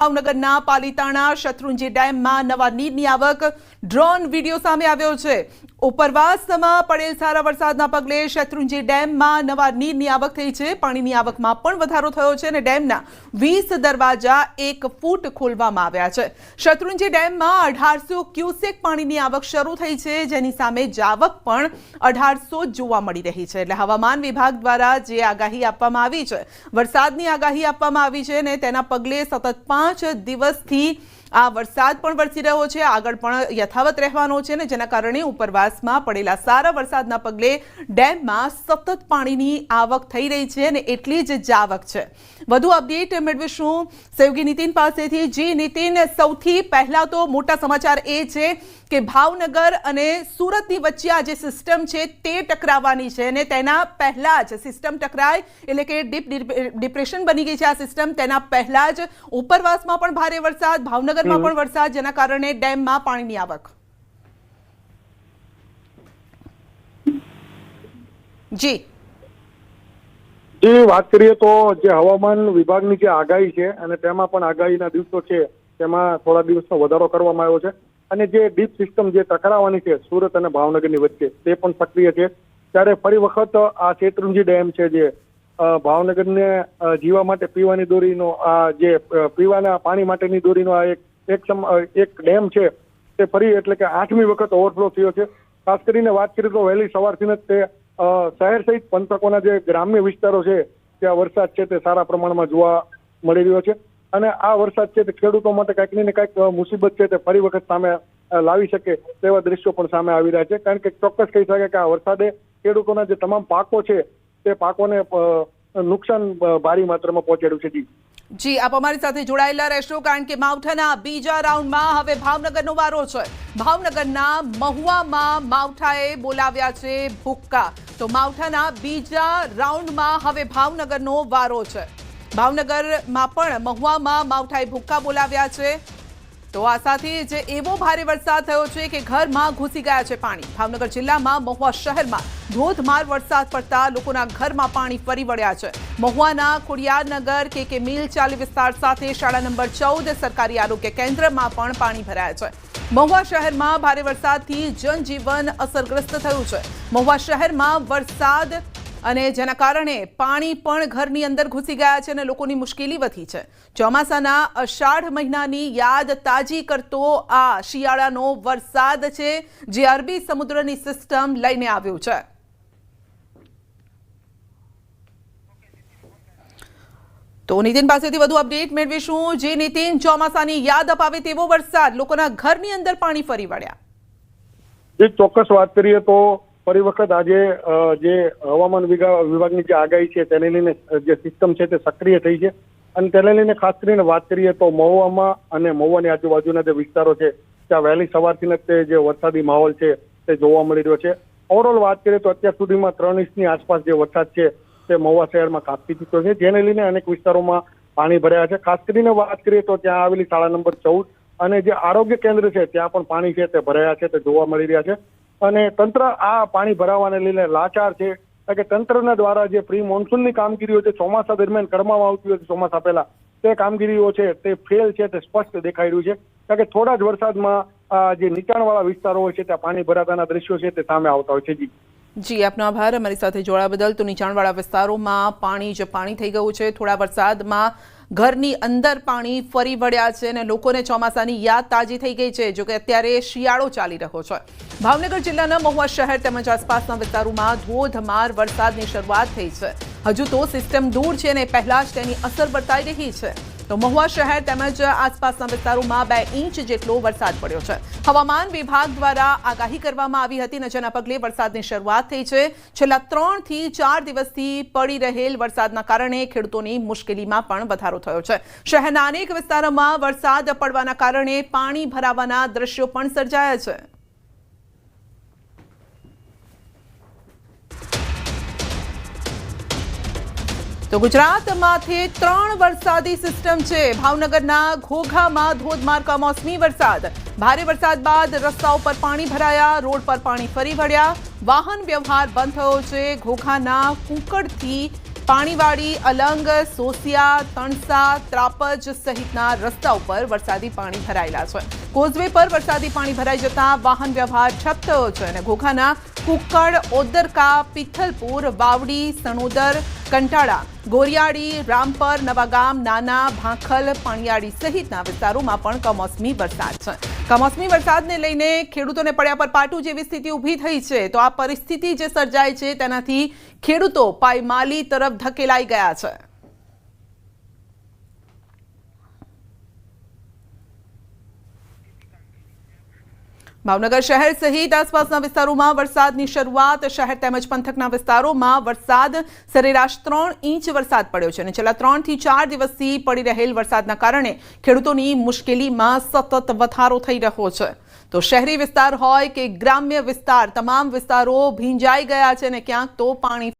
ભાવનગરના પાલીતાણા શત્રુંજી ડેમમાં નવા નીરની આવક ડ્રોન વીડિયો સામે આવ્યો છે. ઉપરવાસમાં પડેલ સારા વરસાદના પગલે શેત્રુંજી ડેમમાં નવા નીરની આવક થઈ છે. પાણીની આવકમાં પણ વધારો થયો છે અને ડેમના વીસ દરવાજા એક ફૂટ ખોલવામાં આવ્યા છે. શત્રુંજી ડેમમાં અઢારસો ક્યુસેક પાણીની આવક શરૂ થઈ છે. જેની સામે જાવક પણ અઢારસો જોવા મળી રહી છે. એટલે હવામાન વિભાગ દ્વારા જે આગાહી આપવામાં આવી છે, વરસાદની આગાહી આપવામાં આવી છે ને તેના પગલે સતત પાંચ દિવસથી આ વરસાદ પણ વરસી રહ્યો છે. આગળ પણ યથાવત રહેવાનો છે ને જેના કારણે ઉપરવાસમાં પડેલા સારા વરસાદના પગલે ડેમમાં સતત પાણીની આવક થઈ રહી છે અને એટલી જ જાવક છે. વધુ અપડેટ મેળવીશું સહયોગી નીતિન પાસેથી. જી નીતિન, સૌથી પહેલા તો મોટા સમાચાર એ છે કે ભાવનગર અને સુરતની વચ્ચે આ જે સિસ્ટમ છે તે ટકરાવવાની છે અને તેના પહેલા જ સિસ્ટમ ટકરાય એટલે કે ડીપ ડિપ્રેશન બની ગઈ છે આ સિસ્ટમ. તેના પહેલા જ ઉપરવાસમાં પણ ભારે વરસાદ ભાવનગરમાં પણ વરસાદ જેના કારણે ડેમમાં પાણીની આવક. જી. જે વાત કરીએ તો જે હવામાન વિભાગની જે આગાહી છે અને તેમાં પણ આગાહીના દિવસો છે તેમાં થોડા દિવસનો વધારો કરવામાં આવ્યો છે. અને જે ડીપ સિસ્ટમ જે ટકરાવાની છે સુરત અને ભાવનગરની વચ્ચે તે પણ સક્રિય છે. ત્યારે ફરી વખત આ શેત્રુંજી ડેમ છે જે ભાવનગરને જીવા માટે પીવાની દોરીનો આ જે પીવાના પાણી માટેની દોરીનો આ એક એક એક ડેમ છે, તે ફરી એટલે કે આઠમી વખત ઓવરફ્લો થયો છે. ખાસ કરીને વાત કરીએ તો વહેલી સવારથી જ તે શહેર સહિત પંથકોના જે ગ્રામ્ય વિસ્તારો છે, ત્યાં વરસાદ છે તે સારા પ્રમાણમાં જોવા મળી રહ્યો છે. અને આ વરસાદ છે તે ખેડૂતો માટે કંઈક ને કંઈક મુસીબત છે તે ફરી વખત સામે લાવી શકે તેવા દ્રશ્યો પણ સામે આવી રહ્યા છે. કારણ કે ચોક્કસ કહી શકાય કે આ વરસાદે ખેડૂતોના જે તમામ પાકો છે, તે પાકોને નુકસાન ભારી માત્રામાં પહોંચાડ્યું છે. જી. જી, આપ અમારી સાથે જોડાયેલા રહેશો કારણ કે માવઠાના બીજા રાઉન્ડમાં હવે ભાવનગરનો વારો છે. ભાવનગરના મહુવામાં માવઠાએ બોલાવ્યા છે ભૂક્કા. તો માવઠાના બીજા રાઉન્ડમાં હવે ભાવનગરનો વારો છે. ભાવનગરમાં પણ મહુવામાં માવઠાએ ભૂક્કા બોલાવ્યા છે. તો આ સાથે જે એવો ભારે વરસાદ થયો છે કે ઘરમાં ઘૂસી ગયા છે પાણી. ભાવનગર જિલ્લામાં મહુવા શહેરમાં ધોધમાર વરસાદ પડતા લોકોના ઘરમાં પાણી ફરી વળ્યા છે. મહુવાના ખોડિયારનગર કે કે મિલ ચાલી વિસ્તાર સાથે શાળા નંબર ચૌદ સરકારી આરોગ્ય કેન્દ્રમાં પણ પાણી ભરાયા છે. મહુવા શહેરમાં ભારે વરસાદથી જનજીવન અસરગ્રસ્ત થયું છે. મહુવા શહેરમાં વરસાદ અને જેના કારણે પાણી પણ ઘરની અંદર ઘૂસી ગયા છે અને લોકોની મુશ્કેલી વધી છે. ચોમાસાના અષાઢ મહિનાની યાદ તાજી કરતો આ શિયાળાનો વરસાદ છે જે અરબી સમુદ્રની સિસ્ટમ લઈને આવ્યો છે. તો નીતિન પાસેથી વધુ અપડેટ મેળવીશું જે નીતિન ચોમાસાની યાદ અપાવે તેવો વરસાદ. લોકોના ઘરની અંદર પાણી ફરી વળ્યા. ચોક્કસ વાત કરીએ તો ફરી વખત આજે જે હવામાન વિભાગની જે આગાહી છે તેને લઈને જે સિસ્ટમ છે તે સક્રિય થઈ છે. અને તેને લઈને ખાસ કરીને વાત કરીએ તો મહુવામાં અને મહુવાની આજુબાજુના જે વિસ્તારો છે, ત્યાં વહેલી સવારથી તે જે વરસાદી માહોલ છે તે જોવા મળી રહ્યો છે. ઓવરઓલ વાત કરીએ તો અત્યાર સુધીમાં ત્રણ ઇંચની આસપાસ જે વરસાદ છે તે મહુવા શહેરમાં કાપી ચૂક્યો છે. જેને લઈને અનેક વિસ્તારોમાં પાણી ભરાયા છે. ખાસ કરીને વાત કરીએ તો ત્યાં આવેલી શાળા નંબર ચૌદ અને જે આરોગ્ય કેન્દ્ર છે, ત્યાં પણ પાણી છે તે ભરાયા છે, તે જોવા મળી રહ્યા છે. અને તંત્ર આ પાણી ભરાવાને લઈને લાચાર છે. કે તંત્રના દ્વારા જે પ્રી મોન્સૂનની કામગીરીઓ છે, ચોમાસા દરમિયાન કરવામાં આવતી છે ચોમાસા પહેલા, તે કામગીરીઓ છે, તે ફેલ છે, તે સ્પષ્ટ દેખાઈ રહ્યું છે. કારણ કે થોડા જ વરસાદમાં જે નીચાણવાળા વિસ્તારો હોય છે, ત્યાં પાણી ભરાતાના દ્રશ્યો છે, તે સામે આવતા હોય છે. જી. જી, આપનો આભાર. અમારી સાથે જોડા બદલ તો નીચાણવાળા વિસ્તારોમાં પાણી જે પાણી થઈ ગયું છે. થોડા વરસાદમાં ઘરની અંદર પાણી ફરી વળ્યા છે અને લોકોને ચોમાસાની યાદ તાજી થઈ ગઈ છે, જોકે અત્યારે શિયાળો ચાલી રહ્યો છે. ભાવનગર જિલ્લાના મહુવા શહેર તેમજ આસપાસના વિસ્તારોમાં ધોધમાર વરસાદની શરૂઆત થઈ છે. હજુ તો સિસ્ટમ દૂર છે અને પહેલા જ તેની અસર વર્તાઈ રહી છે. તો મહુવા શહેર તેમજ આસપાસના વિસ્તારોમાં બે ઇંચ જેટલો વરસાદ પડ્યો છે. હવામાન વિભાગ દ્વારા આગાહી કરવામાં આવી હતી અને જેના પગલે વરસાદની શરૂઆત થઈ છે. છેલ્લા ત્રણથી ચાર દિવસથી પડી રહેલ વરસાદના કારણે ખેડૂતોની મુશ્કેલીમાં પણ વધારો થયો છે. શહેરના અનેક વિસ્તારોમાં વરસાદ પડવાના કારણે પાણી ભરાવાના દ્રશ્યો પણ સર્જાયા છે. તો ગુજરાતમાંથી ત્રણ વરસાદી સિસ્ટમ છે. ભાવનગરના ઘોઘામાં ધોધમાર કમોસમી વરસાદ. ભારે વરસાદ બાદ રસ્તાઓ પર પાણી ભરાયા, રોડ પર પાણી ફરી વળ્યા. વાહન વ્યવહાર બંધ થયો છે. ઘોઘાના કુંકડથી પાણીવાડી, અલંગ, સોસિયા, તણસા, ત્રાપજ સહિતના રસ્તા ઉપર વરસાદી પાણી ભરાયેલા છે. કોઝવે પર વરસાદી પાણી ભરાઈ જતા વાહન વ્યવહાર ઠપ થયો છે અને ઘોઘાના કુક્કડ ઓદરકા, પિથલપુર વાવડી સણોદર, કંટાળા, ગોરિયાળી, રામપર, નવાગામ, નાના, ભાંખલ, પાણીયાળી સહિતના વિસ્તારોમાં પણ કમોસમી વરસાદ છે. કમોસમી વરસાદને લઈને ખેડૂતોને પડ્યા પર પાટું જેવી સ્થિતિ ઊભી થઈ છે. તો આ પરિસ્થિતિ જે સર્જાય છે તેનાથી ખેડૂતો પાયમાલી તરફ ધકેલાઈ ગયા છે. ભાવનગર શહેર સહિત આસપાસના વિસ્તારોમાં વરસાદની શરૂઆત. શહેર તેમજ પંથકના વિસ્તારોમાં વરસાદ. સરેરાશ ત્રણ ઇંચ વરસાદ પડ્યો છે અને છેલ્લા ત્રણથી ચાર દિવસથી પડી રહેલ વરસાદના કારણે ખેડૂતોની મુશ્કેલીમાં સતત વધારો થઈ રહ્યો છે. તો શહેરી વિસ્તાર હોય કે ગ્રામ્ય વિસ્તાર, તમામ વિસ્તારો ભીંજાઈ ગયા છે અને ક્યાંક તો પાણી